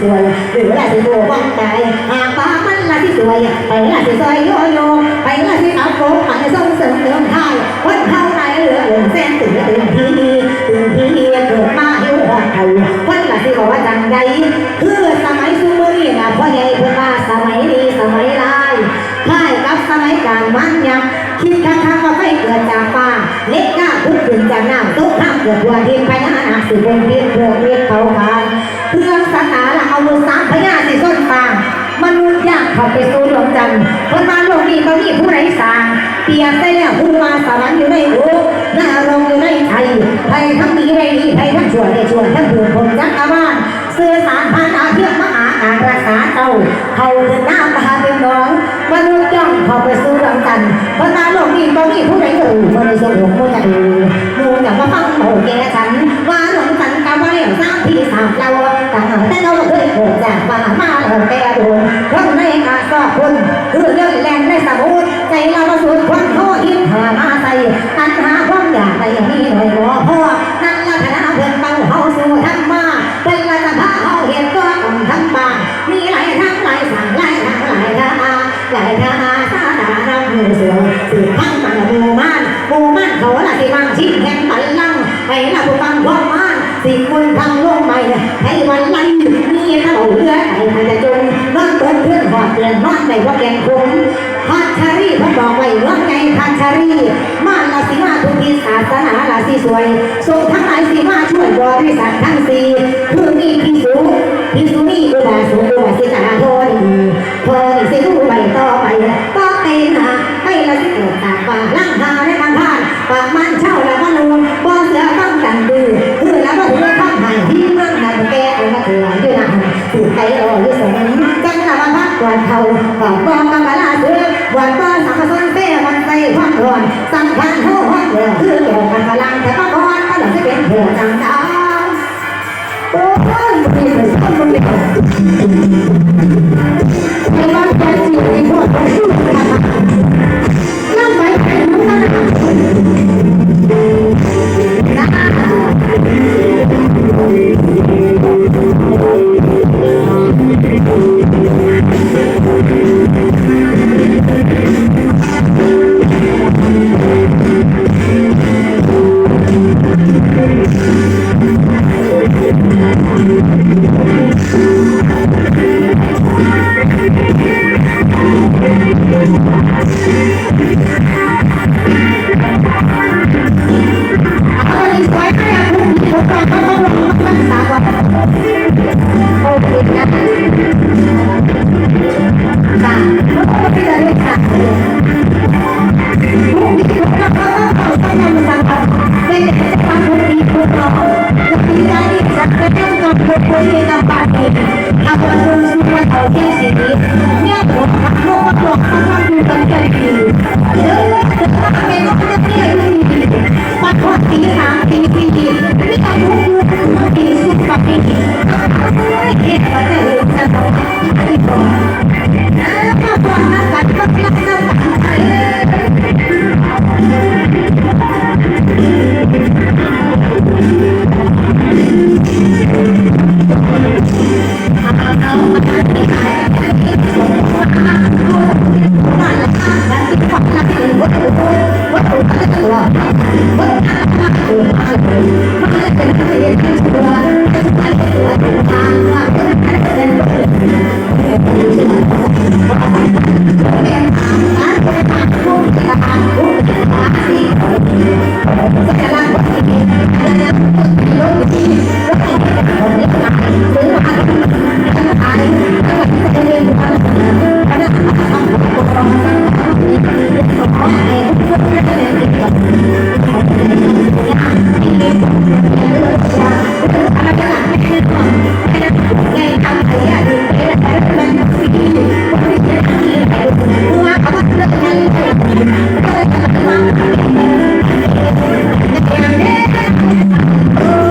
สวยหรือละสิโบวันตายหากป้ามันละสิสวยไปละสิซอยโยโยไปละสิเอาโกไปส่งเสริมเดิมไทยคนเท่าไรเหลือเหลือแสนตื่นตื่นทีตื่นทีเกิดมาหิวหอดเขาคนละสิบอกว่าจังใดคือสมัยซูเปอร์นี่นะพ่อใหญ่เพิ่นว่าสมัยนี้สมัยลายคล้ายกับสมัยกลางมันยังคิดคักคักว่าไม่เกิดจากป่าเล็กก้าพุดขึ้นจากน้ำตุ๊กน้ำเกิดวัวดินพญานาคสิบนเพียงเพื่อเรียกเขาทาน เรื่องสักการะเอามือสามพญาสิส้นฟางมนุษย์ยากเข้าไปสู่ดวงจันทร์คนมาโลกนี้ก็มีผู้ไร้สางเปียบได้แล้วผู้มาสวรรค์อยู่ในโลกนรกอยู่ในไทยไทยทั้งดีไม่ดีไทยทั้งชั่วได้ชั่วทั้งผู้คนจักรวาลเสื้อสารพันอาเทียมมหาการรักษาเจ้าเขาเดินหน้าตาเป็นน้องมนุษย์ย่อมเข้าไปสู่ดวงจันทร์คนมาโลกนี้ก็มีผู้ใดเอ่ยคนในสมองมูจ คือเรื่องแรงในสมุทรใจเรามาสูดควันโทษทิพหามาใส่ตันหาความอยากในนี้หน่อยรอพ่อนั่นละคณะเพื่อนเป้าเฮาสู่ธรรมาเป็นละจะพาเฮาเห็นตัวของทั้งบ้ามีหลายทางหลายสางหลายทางหลายทางหลายทางสาดารามือเสือสืบทั้งมันหมู่ม่านหมู่ม่านเขาละสิมังชิดแห่งบัลลังก์ให้ละผู้ฟังความม่านสิ่งคนทางโลก นหอนในว่าแกงคงพัชรีพันบอกไว้ว่าไงพัชรี มาลาสิมาทุกทีศาสนาลาสีสวยส่งทั้งหลายสีมาช่วยบริษัททั้งสี่คือมีพิสุพิสุนี่อุบาสุอุบาสิตาโทนพอนี่าพักก่อนเขาก่อนกองกำบลาเสือวันบ้าสังกะสนเต้วันใส่ความร้อนสังพันโทษห้องเหลือคือเกี่ยวกันพลังแต่ก็ก้อนก็หลังจะเป็นเถื่อจังจ้าโอ้ยมึงเป็นคนมึงเป็น Thank you. งกับคนคุยกับปาร์ตี้เอาคนดูสู้ว่า